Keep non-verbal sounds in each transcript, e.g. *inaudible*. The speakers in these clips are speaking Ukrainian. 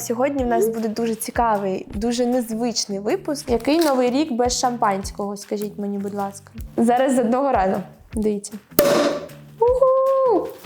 Сьогодні в нас буде дуже цікавий, дуже незвичний випуск. Який новий рік без шампанського? Скажіть мені, будь ласка. Зараз з одного разу. Дивіться.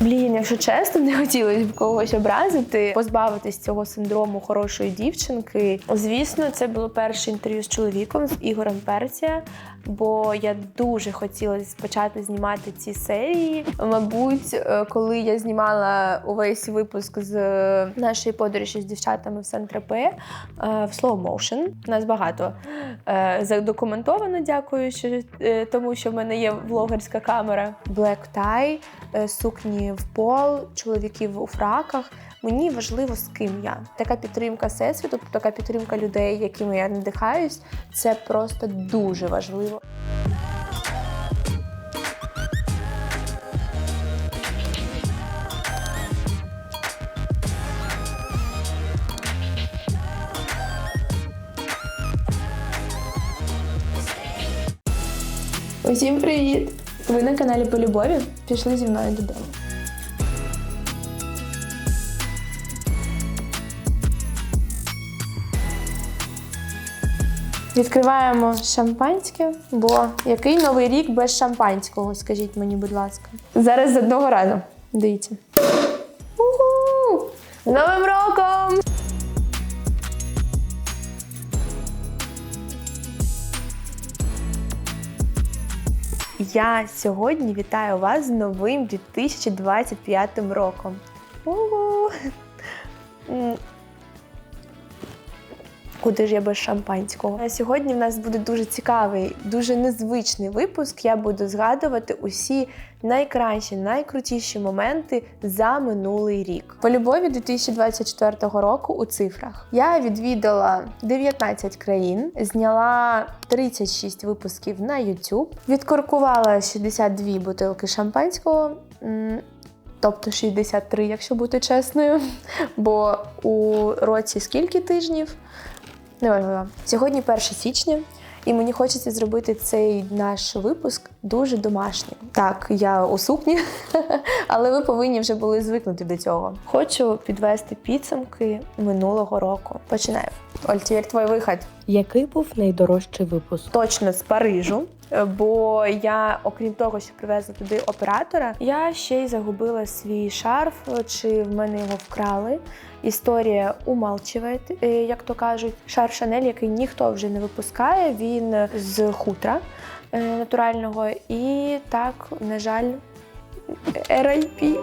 Блін, якщо чесно, не хотілося б когось образити, позбавитись цього синдрому хорошої дівчинки. Звісно, це було перше інтерв'ю з чоловіком з Ігорем Перція, бо я дуже хотіла почати знімати ці серії. Мабуть, е, коли я знімала увесь випуск з е, нашої подорожі з дівчатами в Сан-Тропе е, в slow motion. Нас багато задокументовано, дякую, тому що в мене є влогерська камера. Black tie, сукні в пол, чоловіків у фраках. Мені важливо, з ким я. Така підтримка всесвіту, така підтримка людей, якими я надихаюсь, це просто дуже важливо. Усім привіт! Ви на каналі по любові пішли зі мною додому. Відкриваємо шампанське, бо який новий рік без шампанського, скажіть мені, будь ласка. Зараз з одного разу. Дивіться. Уху! Новим роком! Я сьогодні вітаю вас з новим 2025 роком. Угу. Куди ж я без шампанського? Сьогодні в нас буде дуже цікавий, дуже незвичний випуск. Я буду згадувати усі найкращі, найкрутіші моменти за минулий рік. По любові 2024 року у цифрах я відвідала 19 країн, зняла 36 випусків на YouTube, відкоркувала 62 бутилки шампанського. Тобто 63, якщо бути чесною. *laughs* Бо у році скільки тижнів? Неважливо. Сьогодні 1 січня, і мені хочеться зробити цей наш випуск дуже домашнім. Так, я у сукні, *laughs* але ви повинні вже були звикнути до цього. Хочу підвести підсумки минулого року. Починаю. Оль, тепер твій вихід. Який був найдорожчий випуск? Точно з Парижу. Бо я, окрім того, що привезла туди оператора, я ще й загубила свій шарф, чи в мене його вкрали. Історія умалчує, е, як то кажуть, шарф Шанель, який ніхто вже не випускає. Він з хутра е, натурального. І так, на жаль, RIP.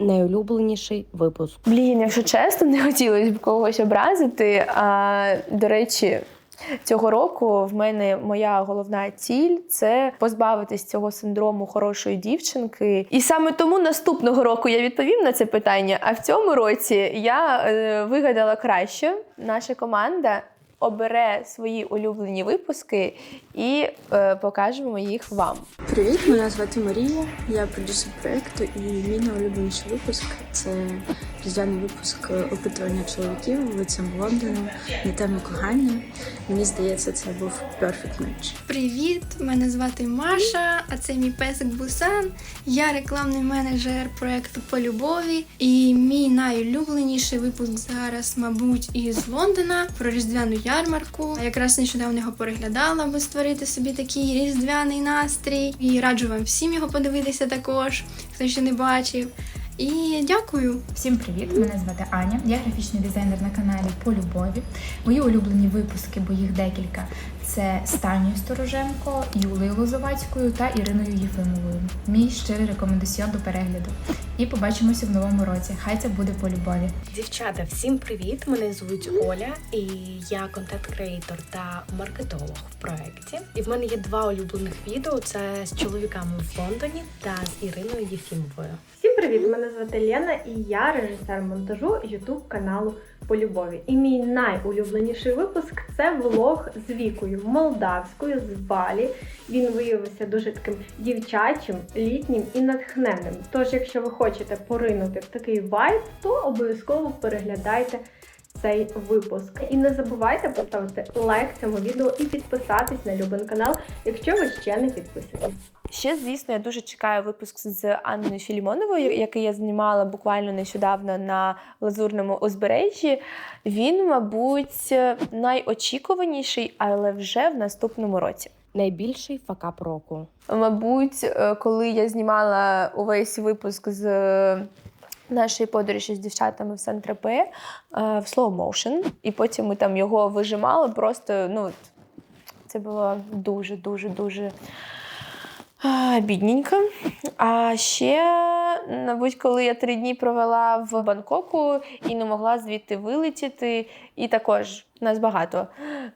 Найулюбленіший випуск. Блін, якщо чесно, не хотілося б когось образити. А до речі, цього року в мене моя головна ціль це позбавитись цього синдрому хорошої дівчинки. І саме тому наступного року я відповім на це питання. А в цьому році я е, вигадала краще. Наша команда. Обере свої улюблені випуски і е, покажемо їх вам. Привіт, мене звати Марія. Я продюсер проєкту, і мій найулюбленіший випуск це різдвяний випуск опитування чоловіків лицем Лондону на тему кохання. Мені здається, це був perfect match. Привіт! Мене звати Маша, а це мій песик Бусан. Я рекламний менеджер проекту по любові. І мій найулюбленіший випуск зараз, мабуть, із Лондона про різдвяну ярмарку. Якраз нещодавно його переглядала, аби створити собі такий різдвяний настрій. І раджу вам всім його подивитися також, хто ще не бачив. І дякую. Всім привіт! Мене звати Аня. Я графічний дизайнер на каналі По любові. Мої улюблені випуски, бо їх декілька. Це з Танею Стороженко, Юлею Лозовацькою та Іриною Єфимовою. Мій щирий рекомендаціон до перегляду. І побачимося в новому році. Хай це буде по любові. Дівчата, всім привіт! Мене звуть Оля, і я контент-креатор та маркетолог в проєкті. І в мене є два улюблених відео: це з чоловіками в Лондоні та з Іриною Єфімовою. Привіт! Мене звати Лена і я режисер монтажу YouTube каналу По любові. І мій найулюбленіший випуск це влог з вікою молдавською з Балі. Він виявився дуже таким дівчачим, літнім і натхненним. Тож, якщо ви хочете поринути в такий вайб, то обов'язково переглядайте цей випуск. І не забувайте поставити лайк цьому відео і підписатись на Любин канал, якщо ви ще не підписані. Ще, звісно, я дуже чекаю випуск з Анною Філімоновою, який я знімала буквально нещодавно на Лазурному узбережжі. Він, мабуть, найочікуваніший, але вже в наступному році. Найбільший факап року. Мабуть, е, коли я знімала увесь випуск з е, нашої подорожі з дівчатами в Сан-Тропе е, в slow motion, і потім ми там його вижимали, просто ну це було дуже, дуже, дуже а, бідненько. А ще, мабуть, коли я три дні провела в Бангкоку і не могла звідти вилетіти, і також нас багато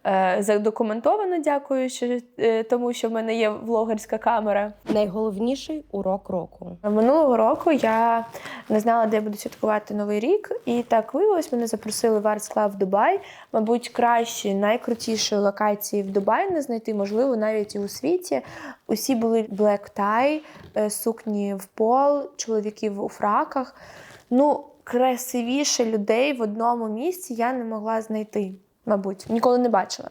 е, задокументовано, дякую, що, е, тому що в мене є влогерська камера. Найголовніший урок року. Минулого року я не знала, де я буду святкувати новий рік, і так виявилось, мене запросили в Arts Club в Дубай. Мабуть, кращі, найкрутіші локації в Дубаї не знайти, можливо, навіть і у світі. Усі були black tie, е, сукні в пол, чоловіків у фраках. Ну, красивіше людей в одному місці я не могла знайти, мабуть, ніколи не бачила.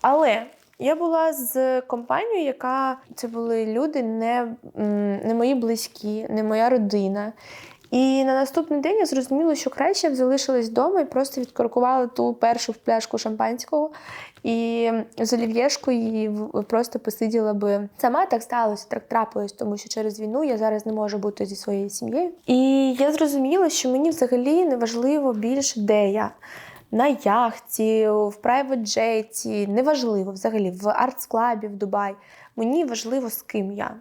Але я була з компанією, яка це були люди, не, не мої близькі, не моя родина. І на наступний день я зрозуміла, що краще б залишилась вдома і просто відкоркувала ту першу пляшку шампанського і з олів'єшкою просто посиділа би сама. Так сталося, так трапилось, тому що через війну я зараз не можу бути зі своєю сім'єю. І я зрозуміла, що мені взагалі не важливо більше, де я. На яхті, в private джеті, неважливо взагалі, в арт-клабі в Дубай. Мені важливо, з ким я.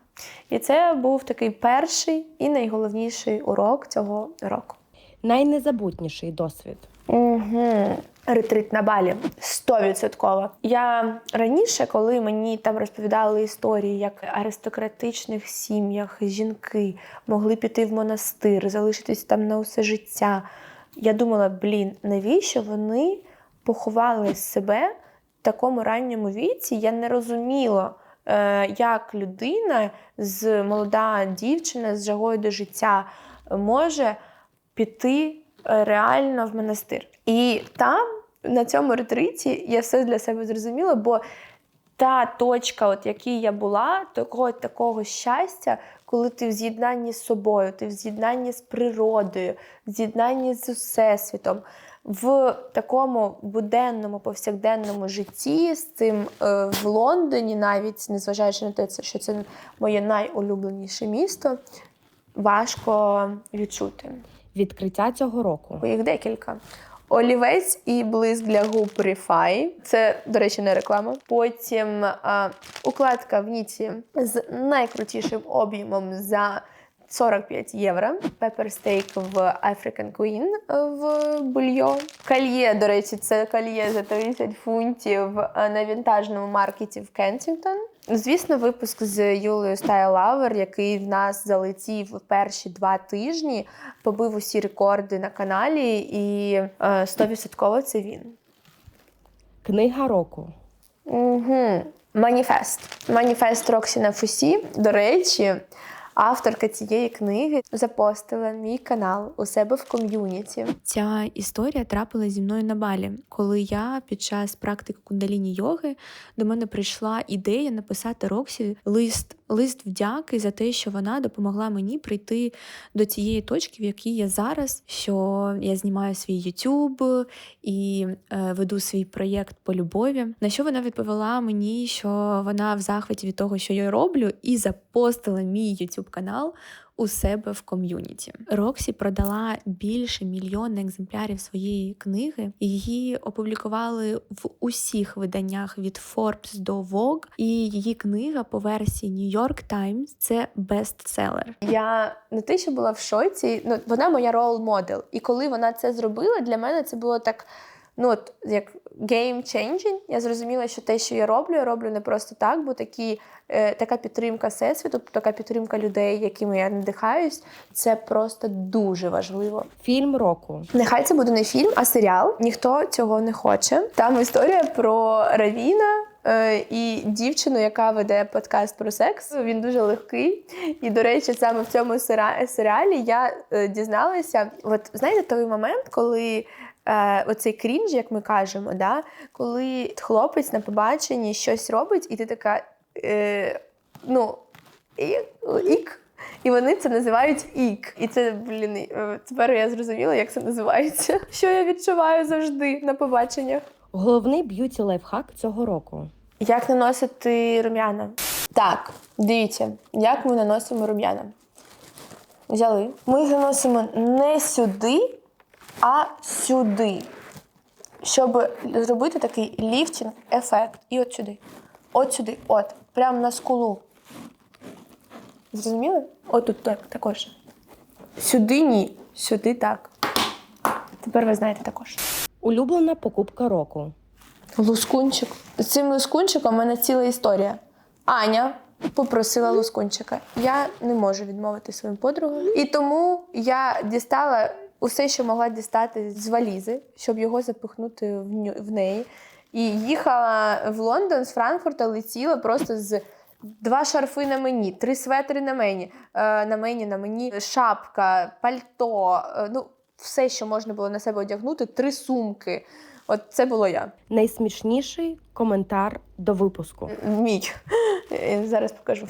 І це був такий перший і найголовніший урок цього року. Найнезабутніший досвід. Угу. Ретрит на балі 100%. Я раніше, коли мені там розповідали історії, як в аристократичних сім'ях жінки могли піти в монастир, залишитись там на усе життя. Я думала, блін, навіщо вони поховали себе в такому ранньому віці? Я не розуміла, е, як людина з молода дівчина з жагою до життя може піти е, реально в монастир. І там, на цьому ретриті, я все для себе зрозуміла, бо та точка, от якій я була, такого, такого щастя, коли ти в з'єднанні з собою, ти в з'єднанні з природою, в з'єднанні з всесвітом. В такому буденному повсякденному житті з цим е, в Лондоні, навіть незважаючи на те, що це моє найулюбленіше місто, важко відчути. Відкриття цього року. Їх декілька. Олівець і блиск для губ Refy. Це, до речі, не реклама. Потім а, укладка в ніці з найкрутішим об'ємом за 45 євро. Steak в African Queen в бульйон. Кальє, до речі, це кальє за 30 фунтів на вінтажному маркеті в Кенсінгтон. Звісно, випуск з Юлею Стайлавер, Lover, який в нас залетів перші два тижні, побив усі рекорди на каналі, і стовідсотково 100% це він. Книга року. Угу. Маніфест. Маніфест Роксіна Фусі. До речі, авторка цієї книги запостила мій канал у себе в ком'юніті. Ця історія трапилася зі мною на балі, коли я під час практики кундаліні йоги до мене прийшла ідея написати Роксі лист, лист вдяки за те, що вона допомогла мені прийти до цієї точки, в якій я зараз, що я знімаю свій YouTube і е, веду свій проєкт по любові. На що вона відповіла мені, що вона в захваті від того, що я роблю, і запостила мій YouTube канал у себе в ком'юніті. Роксі продала більше мільйона екземплярів своєї книги. Її опублікували в усіх виданнях від Forbes до Vogue, і її книга по версії New York Times – це бестселер. Я не те, що була в шоці, ну вона моя рол модел. І коли вона це зробила, для мене це було так. Ну, от як game changing, я зрозуміла, що те, що я роблю, я роблю не просто так, бо такі, е, така підтримка всесвіту, така підтримка людей, якими я надихаюсь, це просто дуже важливо. Фільм року. Нехай це буде не фільм, а серіал. Ніхто цього не хоче. Там історія про Равіна. е, І дівчину, яка веде подкаст про секс, він дуже легкий. І, до речі, саме в цьому серіалі я е, дізналася. От знаєте, той момент, коли е, оцей крінж, як ми кажемо, да? коли хлопець на побаченні щось робить, і ти така, е, ну, і- ік. І вони це називають ік. І це, блін, е, тепер я зрозуміла, як це називається. *laughs* Що я відчуваю завжди на побаченнях. Головний б'юті лайфхак цього року. Як наносити рум'яна? Так, дивіться, як ми наносимо рум'яна. Взяли. Ми їх наносимо не сюди, а сюди. Щоб зробити такий ліфтінг ефект. І от сюди. От сюди. От. Прямо на скулу. Зрозуміли? От тут так, також. Сюди ні. Сюди так. Тепер ви знаєте також. Улюблена покупка року. Лускунчик. З цим лускунчиком у мене ціла історія. Аня попросила лускунчика. Я не можу відмовити своїм подругам. І тому я дістала усе, що могла дістати з валізи, щоб його запихнути в, ню- в неї. І їхала в Лондон з Франкфурта, летіла просто з. Два шарфи на мені, три светри на мені, е, на мені, на мені, шапка, пальто, е, ну, все, що можна було на себе одягнути, три сумки. От це було я. Найсмішніший коментар до випуску. Мій. Я зараз покажу.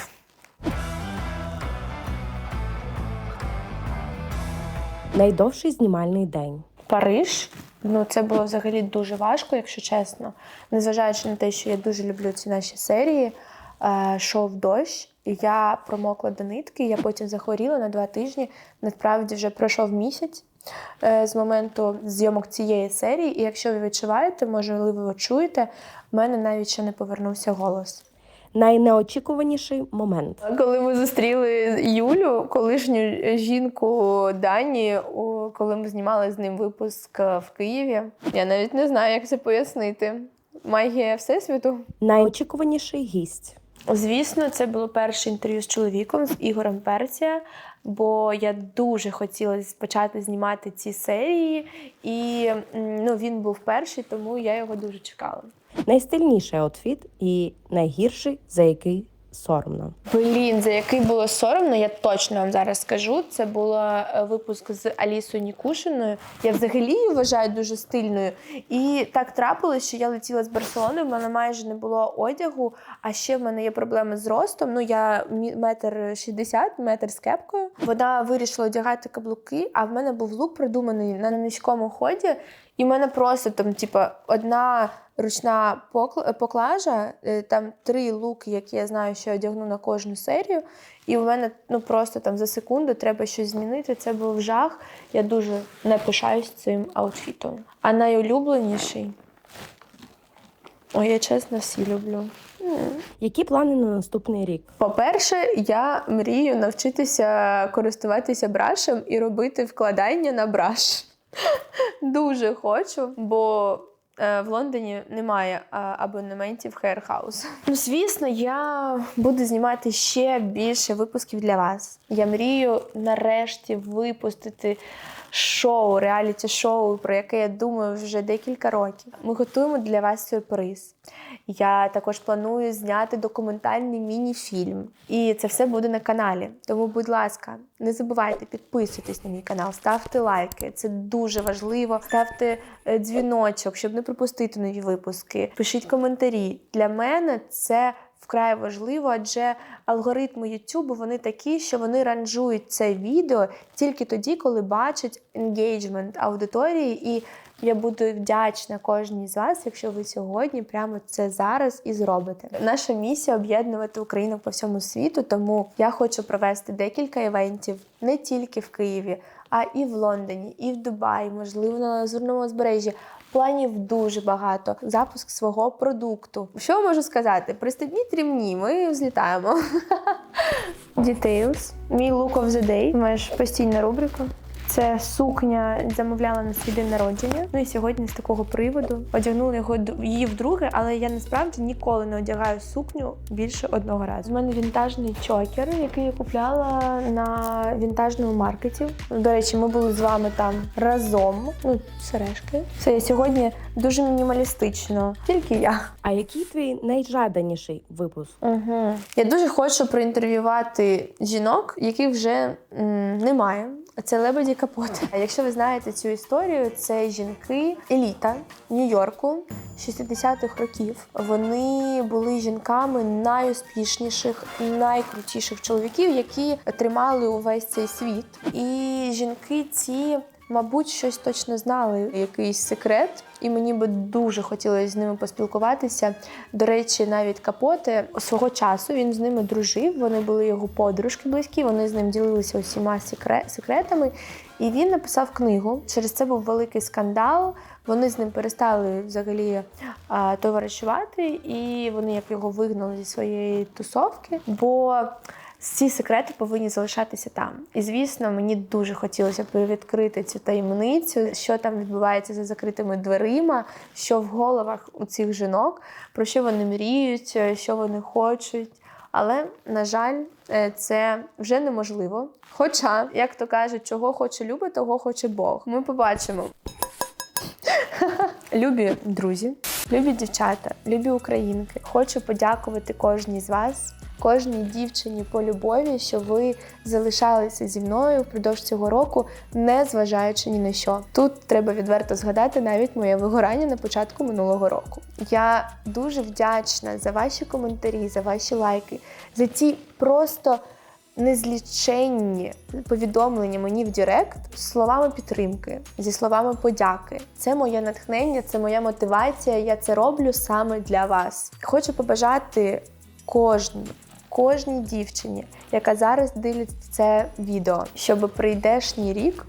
Найдовший знімальний день. Париж. Ну, це було взагалі дуже важко, якщо чесно. Незважаючи на те, що я дуже люблю ці наші серії. Е, Шов дощ, і я промокла до нитки. Я потім захворіла на два тижні. Насправді вже пройшов місяць е, з моменту зйомок цієї серії. І якщо ви відчуваєте, можливо, чуєте, в мене навіть ще не повернувся голос. Найнеочікуваніший момент. Коли ми зустріли Юлю, колишню жінку Дані, у- коли ми знімали з ним випуск е, в Києві, я навіть не знаю, як це пояснити. Магія Всесвіту. Найочікуваніший гість. Звісно, це було перше інтерв'ю з чоловіком, з Ігорем Перція, бо я дуже хотіла почати знімати ці серії, і ну, він був перший, тому я його дуже чекала. Найстильніший аутфіт і найгірший, за який соромно. Блін, за який було соромно, я точно вам зараз скажу. Це було е, випуск з Алісою Нікушиною. Я взагалі її вважаю дуже стильною. І так трапилось, що я летіла з Барселони, в мене майже не було одягу, а ще в мене є проблеми з ростом. Ну, я метр шістдесят, метр з кепкою. Вона вирішила одягати каблуки, а в мене був лук придуманий на низькому ході. І в мене просто там, типа, одна ручна поклажа, е, там три луки, які я знаю, що я одягну на кожну серію. І в мене ну просто там за секунду треба щось змінити. Це був жах. Я дуже не пишаюсь цим аутфітом. А найулюбленіший. Ой, я чесно всі люблю. Які плани на наступний рік? По-перше, я мрію навчитися користуватися брашем і робити вкладання на браш. *laughs* Дуже хочу, бо в Лондоні немає е, абонементів Hair. *laughs* Ну, звісно, я буду знімати ще більше випусків для вас. Я мрію нарешті випустити шоу, реаліті-шоу, про яке я думаю вже декілька років. Ми готуємо для вас сюрприз. Я також планую зняти документальний міні-фільм. І це все буде на каналі. Тому, будь ласка, не забувайте підписуйтесь на мій канал, ставте лайки. Це дуже важливо. Ставте е, дзвіночок, щоб не пропустити нові випуски. Пишіть коментарі. Для мене це вкрай важливо, адже алгоритми YouTube вони такі, що вони ранжують це відео тільки тоді, коли бачать енгейджмент аудиторії. І я буду вдячна кожній з вас, якщо ви сьогодні прямо це зараз і зробите. Наша місія об'єднувати Україну по всьому світу, тому я хочу провести декілька івентів не тільки в Києві, а і в Лондоні, і в Дубаї, можливо, на Лазурному узбережжі. Планів дуже багато. Запуск свого продукту. Що можу сказати? Пристебніть рівні, ми взлітаємо. *laughs* Details. Мій look of the day. Маєш постійна рубрика. Це сукня замовляла на свій день народження. Ну і сьогодні з такого приводу одягнула його її вдруге, але я насправді ніколи не одягаю сукню більше одного разу. У мене вінтажний чокер, який я купляла на вінтажному маркеті. До речі, ми були з вами там разом. Ну, сережки. Це я сьогодні дуже мінімалістично. Тільки я. А який твій найжаданіший випуск? Угу. Я дуже хочу проінтерв'ювати жінок, яких вже м, немає, Це лебеді капот. А Якщо ви знаєте цю історію, це жінки еліта Нью-Йорку 60-х років. Вони були жінками найуспішніших, найкрутіших чоловіків, які тримали увесь цей світ. І жінки ці. Мабуть, щось точно знали, якийсь секрет, і мені би дуже хотілося з ними поспілкуватися. До речі, навіть капоте свого часу він з ними дружив. Вони були його подружки близькі. Вони з ним ділилися усіма секретами. І він написав книгу. Через це був великий скандал. Вони з ним перестали взагалі товаришувати, і вони як його вигнали зі своєї тусовки. Бо ці секрети повинні залишатися там. І звісно, мені дуже хотілося привідкрити цю таємницю, що там відбувається за закритими дверима, що в головах у цих жінок, про що вони мріють, що вони хочуть. Але, на жаль, е, це вже неможливо. Хоча, як то кажуть, чого хоче любить, того хоче Бог. Ми побачимо. *laughs* Любі друзі, любі дівчата, любі українки. Хочу подякувати кожній з вас, кожній дівчині по любові, що ви залишалися зі мною впродовж цього року, не зважаючи ні на що. Тут треба відверто згадати навіть моє вигорання на початку минулого року. Я дуже вдячна за ваші коментарі, за ваші лайки, за ті просто незліченні повідомлення мені в Директ з словами підтримки, зі словами подяки. Це моє натхнення, це моя мотивація. Я це роблю саме для вас. Хочу побажати кожній, кожній дівчині, яка зараз дивиться це відео, щоб прийдешній рік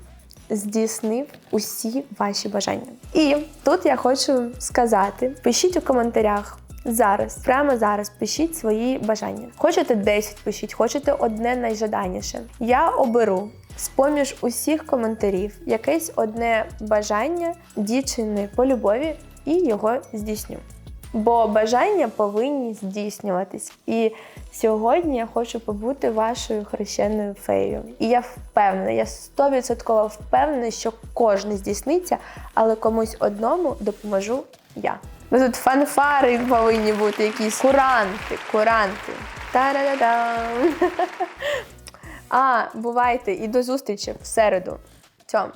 здійснив усі ваші бажання. І тут я хочу сказати: пишіть у коментарях. Зараз, прямо зараз, пишіть свої бажання. Хочете 10, пишіть, хочете одне найжаданіше. Я оберу з-поміж усіх коментарів якесь одне бажання дівчини по любові і його здійсню. Бо бажання повинні здійснюватись. І сьогодні я хочу побути вашою хрещеною феєю. І я впевнена, я 100% впевнена, що кожне здійсниться, але комусь одному допоможу я. Ну тут фанфари повинні бути, якісь куранти, куранти. Та-да-да-дам. *laughs* А, бувайте і до зустрічі в середу. Цьом.